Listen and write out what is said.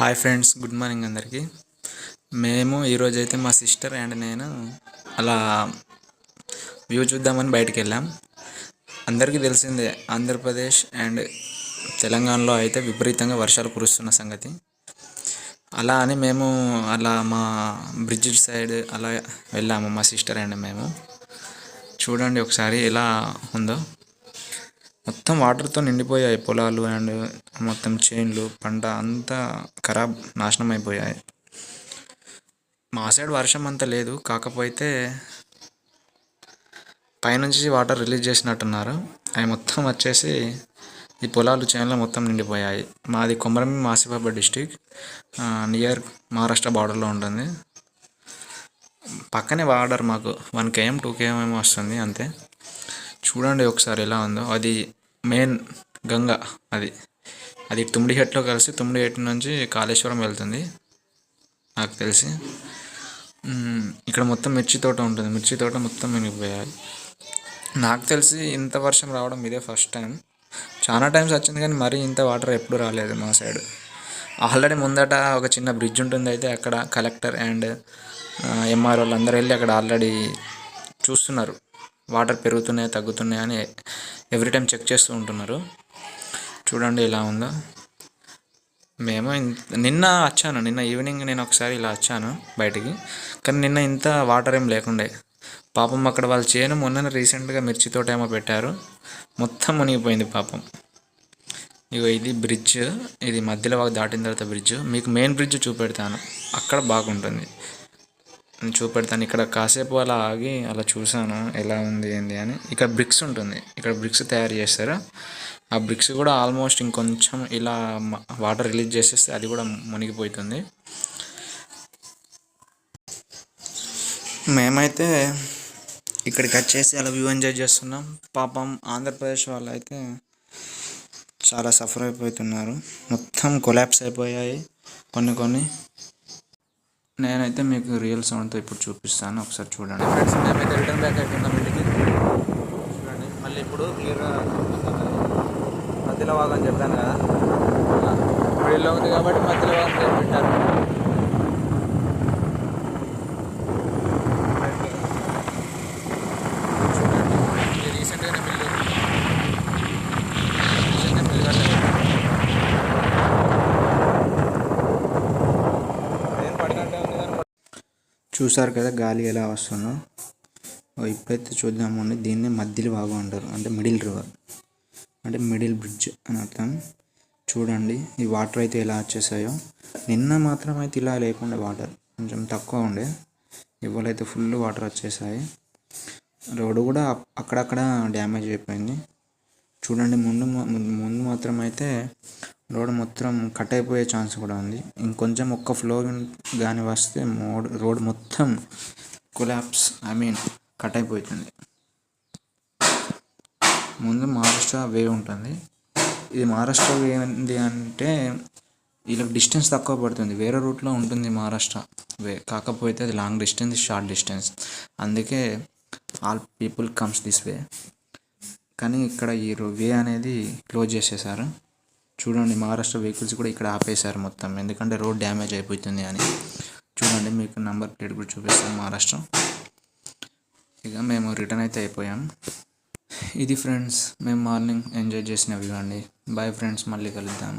Hi friends good morning అందరికీ. మేము ఈరోజు అయితే మా సిస్టర్ అండ్ నేను అలా వ్యూ చూద్దామని బయటకు వెళ్ళాం అందరికీ తెలిసిందే ఆంధ్రప్రదేశ్ అండ్ తెలంగాణలో అయితే విపరీతంగా వర్షాలు కురుస్తున్న సంగతి. అలా అని మేము అలా మా బ్రిడ్జ్ సైడ్ అలా వెళ్ళాము మా సిస్టర్ అండ్ మేము. చూడండి ఒకసారి ఎలా ఉందో. మొత్తం వాటర్తో నిండిపోయాయి పొలాలు అండ్ మొత్తం చేన్లు పంట అంతా ఖరాబ్ నాశనం అయిపోయాయి మా సైడ్ వర్షం అంత లేదు. కాకపోతే పైనుంచి వాటర్ రిలీజ్ చేసినట్టున్నారు. అవి మొత్తం వచ్చేసి ఈ పొలాలు చేనులు మొత్తం నిండిపోయాయి. మాది కొమరం మాసిఫాబాద్ డిస్టిక్. నియర్ మహారాష్ట్ర బార్డర్లో ఉంటుంది. పక్కనే బార్డర్ మాకు. వన్ కేఎం టూ కేఎం ఏమో వస్తుంది అంతే. చూడండి ఒకసారి ఎలా ఉందో. అది మెయిన్ గంగ అది. అది తుమ్మిడిహెట్లో కలిసి తుమ్మిడిహెట్ నుంచి కాళేశ్వరం వెళ్తుంది. నాకు తెలిసి. ఇక్కడ మొత్తం మిర్చి తోట ఉంటుంది. మిర్చి తోట మొత్తం మునిగిపోయాయి నాకు తెలిసి ఇంత వర్షం రావడం ఇదే ఫస్ట్ టైం. చాలా టైమ్స్ వచ్చింది కానీ మరీ ఇంత వాటర్ ఎప్పుడు రాలేదు మా సైడ్. ఆల్రెడీ ముందట ఒక చిన్న బ్రిడ్జ్ ఉంటుంది. అయితే అక్కడ కలెక్టర్ అండ్ ఎంఆర్ వాళ్ళు అందరూ వెళ్ళి అక్కడ ఆల్రెడీ చూస్తున్నారు. వాటర్ పెరుగుతున్నాయి తగ్గుతున్నాయి అని ఎవ్రీ టైం చెక్ చేస్తూ ఉంటున్నారు. చూడండి ఎలా ఉందో. మేము నిన్న వచ్చాను నిన్న ఈవినింగ్ నేను ఒకసారి ఇలా వచ్చాను బయటికి. కానీ నిన్న ఇంత వాటర్ ఏం లేకుండే. పాపం అక్కడ వాళ్ళు చేయను మొన్న రీసెంట్గా మిర్చి తోట ఏమో పెట్టారు. మొత్తం మునిగిపోయింది పాపం. ఇక ఇది బ్రిడ్జ్ ఇది మధ్యలో దాటిన తర్వాత బ్రిడ్జ్. మీకు మెయిన్ బ్రిడ్జ్ చూపెడతాను. అక్కడ బాగుంటుంది. నేను చూపెడతాను. ఇక్కడ కాసేపు అలా ఆగి అలా చూసాను ఎలా ఉంది ఏంది అని. ఇక్కడ బ్రిక్స్ ఉంటుంది. ఇక్కడ బ్రిక్స్ తయారు చేస్తారు? ఆ బ్రిక్స్ కూడా ఆల్మోస్ట్ ఇంకొంచెం ఇలా వాటర్ రిలీజ్ చేసేస్తే అది కూడా మునిగిపోతుంది. మేమైతే ఇక్కడికి వచ్చేసి అలా వ్యూ ఎంజాయ్ చేస్తున్నాం. పాపం ఆంధ్రప్రదేశ్ వాళ్ళు అయితే చాలా సఫర్ అయిపోతున్నారు. మొత్తం కొలాప్స్ అయిపోయాయి కొన్ని కొన్ని. నేనైతే మీకు రియల్ సౌండ్తో ఇప్పుడు చూపిస్తాను. ఒకసారి చూడండి. ఫ్రెండ్స్ మేమైతే రిటర్న్ బ్యాక్ అయిపోయినాం ఇంటికి చూడండి మళ్ళీ ఇప్పుడు క్లియర్గా మధ్యలో భాగం చెప్పాను కదా మిడిల్లో ఉంది కాబట్టి మధ్యలో భాగం పెట్టారు. చూసారు కదా గాలి ఎలా వస్తుందో. ఓ ఇప్పుడైతే చూద్దామండి దీన్ని మధ్యలో బాగా అంటారు అంటే మిడిల్ రివర్. అంటే మిడిల్ బ్రిడ్జ్ అని అర్థం. చూడండి ఈ వాటర్ అయితే ఎలా వచ్చేసాయో. నిన్న మాత్రం అయితే ఇలా లేకుండా వాటర్ కొంచెం తక్కువ ఉండే. ఇవాళ ఫుల్ వాటర్ వచ్చేసాయి. రోడ్డు కూడా అక్కడక్కడ డ్యామేజ్ అయిపోయింది. చూడండి ముందు ముందు మాత్రం అయితే రోడ్ మొత్తం కట్ అయిపోయే ఛాన్స్ కూడా ఉంది. ఇంకొంచెం ఒక్క ఫ్లో కానీ వస్తే మోడ్ రోడ్ మొత్తం కొలాప్స్ ఐ మీన్ కట్ అయిపోతుంది. ముందు మహారాష్ట్ర వే ఉంటుంది. ఇది మహారాష్ట్ర ఏంది అంటే వీళ్ళకి డిస్టెన్స్ తక్కువ పడుతుంది. వేరే రూట్లో ఉంటుంది మహారాష్ట్ర. వే కాకపోతే అది లాంగ్ డిస్టెన్స్ షార్ట్ డిస్టెన్స్. అందుకే all people comes this way. కానీ ఇక్కడ ఈ వే అనేది క్లోజ్ చేసేసారు. చూడండి మహారాష్ట్ర వెహికల్స్ కూడా ఇక్కడ ఆపేశారు మొత్తం. ఎందుకంటే రోడ్ డ్యామేజ్ అయిపోతుంది అని. చూడండి మీకు నంబర్ ప్లేట్ కూడా చూపిస్తాను మహారాష్ట్ర. ఇక మేము రిటర్న్ అయితే అయిపోయాం. ఇది ఫ్రెండ్స్ మేము మార్నింగ్ ఎంజాయ్ చేసిన వ్యూ అండి బాయ్ ఫ్రెండ్స్ మళ్ళీ కలుద్దాం.